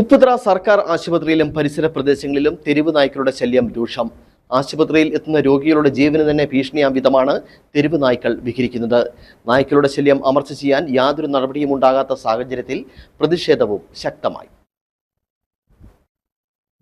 ഉപ്പുതറ സർക്കാർ ആശുപത്രിയിലും പരിസര പ്രദേശങ്ങളിലും തെരുവ് നായ്ക്കളുടെ ശല്യം രൂക്ഷം. ആശുപത്രിയിൽ എത്തുന്ന രോഗികളുടെ ജീവന് തന്നെ ഭീഷണിയാം വിധമാണ് തെരുവ് നായ്ക്കൾ വിഹരിക്കുന്നത്. നായ്ക്കളുടെ ശല്യം അമർച്ച ചെയ്യാൻ യാതൊരു നടപടിയും ഉണ്ടാകാത്ത സാഹചര്യത്തിൽ പ്രതിഷേധവും ശക്തമായി.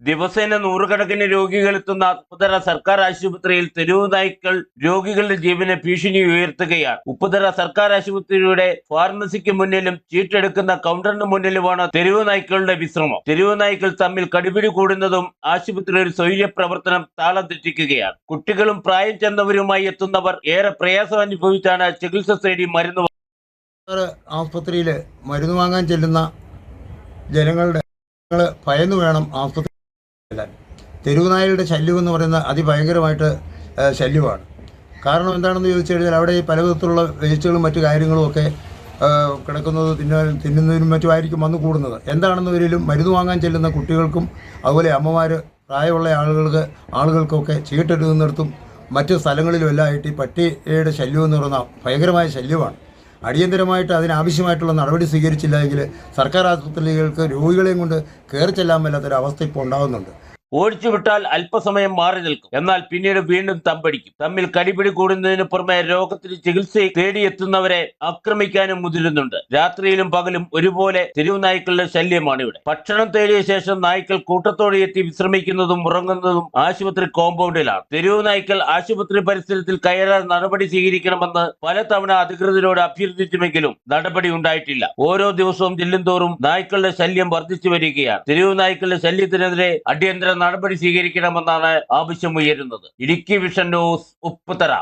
ദിവസേന നൂറുകണക്കിന് രോഗികൾ എത്തുന്ന ഉപ്പുതറ സർക്കാർ ആശുപത്രിയിൽ തെരുവ് നായ്ക്കൾ രോഗികളുടെ ജീവന് ഭീഷണി ഉയർത്തുകയാണ്. ഉപ്പുതറ സർക്കാർ ആശുപത്രിയുടെ ഫാർമസിക്ക് മുന്നിലും ചീട്ടെടുക്കുന്ന കൗണ്ടറിന് മുന്നിലുമാണ് തെരുവ് നായ്ക്കളുടെ വിശ്രമം. തെരുവ് നായ്ക്കൾ തമ്മിൽ കടുപിടി കൂടുന്നതും ആശുപത്രിയിൽ സ്വൈര്യ പ്രവർത്തനം താളം തെറ്റിക്കുകയാണ്. കുട്ടികളും പ്രായം ചെന്നവരുമായി എത്തുന്നവർ ഏറെ പ്രയാസം അനുഭവിച്ചാണ് ചികിത്സ തേടി മരുന്ന് ആശുപത്രിയിലെ മരുന്ന് വാങ്ങാൻ ചെല്ലുന്ന ജനങ്ങളുടെ ഭയന്ന് വേണം ആസ്പത്രി ചെല്ലാൻ തെരുവുനായകളുടെ ശല്യം എന്ന് പറയുന്ന അതിഭയങ്കരമായിട്ട് ശല്യമാണ്. കാരണം എന്താണെന്ന് ചോദിച്ചു കഴിഞ്ഞാൽ അവിടെ ഈ പലവിധത്തിലുള്ള വേസ്റ്റുകളും മറ്റു കാര്യങ്ങളും ഒക്കെ കിടക്കുന്നത് തിന്നാൻ തിന്നുന്നതിനും മറ്റുമായിരിക്കും വന്നു കൂടുന്നത്. എന്താണെന്നവരിലും മരുന്ന് വാങ്ങാൻ ചെല്ലുന്ന കുട്ടികൾക്കും അതുപോലെ അമ്മമാർ പ്രായമുള്ള ആളുകൾക്ക് ആളുകൾക്കൊക്കെ ചീട്ടെടുക്കുന്നിടത്തും മറ്റു സ്ഥലങ്ങളിലും എല്ലാം ആയിട്ട് ഈ പട്ടിയുടെ ശല്യം എന്ന് പറയുന്ന ഭയങ്കരമായ ശല്യമാണ്. അടിയന്തരമായിട്ട് അതിനാവശ്യമായിട്ടുള്ള നടപടി സ്വീകരിച്ചില്ല എങ്കിൽ സർക്കാർ ആശുപത്രികൾക്ക് രോഗികളെയും കൊണ്ട് കയറി ചെല്ലാൻ മേലാത്തൊരവസ്ഥ ഇപ്പോൾ ഉണ്ടാകുന്നുണ്ട്. ഓടിച്ചുവിട്ടാൽ അല്പസമയം മാറി നിൽക്കും. എന്നാൽ പിന്നീട് വീണ്ടും തമ്പടിക്കും. തമ്മിൽ കടിപിടി കൂടുന്നതിന് പുറമെ രോഗത്തിന് ചികിത്സ തേടിയെത്തുന്നവരെ ആക്രമിക്കാനും മുതിരുന്നുണ്ട്. രാത്രിയിലും പകലും ഒരുപോലെ തെരുവ് നായ്ക്കളുടെ ശല്യമാണ് ഇവിടെ ഭക്ഷണം തേടിയ ശേഷം നായ്ക്കൾ കൂട്ടത്തോടെ എത്തി വിശ്രമിക്കുന്നതും ഉറങ്ങുന്നതും ആശുപത്രി കോമ്പൗണ്ടിലാണ്. തെരുവ് നായ്ക്കൾ ആശുപത്രി പരിസരത്തിൽ കയറാൻ നടപടി സ്വീകരിക്കണമെന്ന് പലതവണ അധികൃതരോട് അഭ്യർത്ഥിച്ചുമെങ്കിലും നടപടി ഉണ്ടായിട്ടില്ല. ഓരോ ദിവസവും ജില്ലന്തോറും നായ്ക്കളുടെ ശല്യം വർദ്ധിച്ചു വരികയാണ് തെരുവ് നായ്ക്കളുടെ ശല്യത്തിനെതിരെ അടിയന്തര നടപടി സ്വീകരിക്കണമെന്നാണ് ആവശ്യമുയരുന്നത് ഇടുക്കി വിഷൻ ന്യൂസ് ഉപ്പുതറ.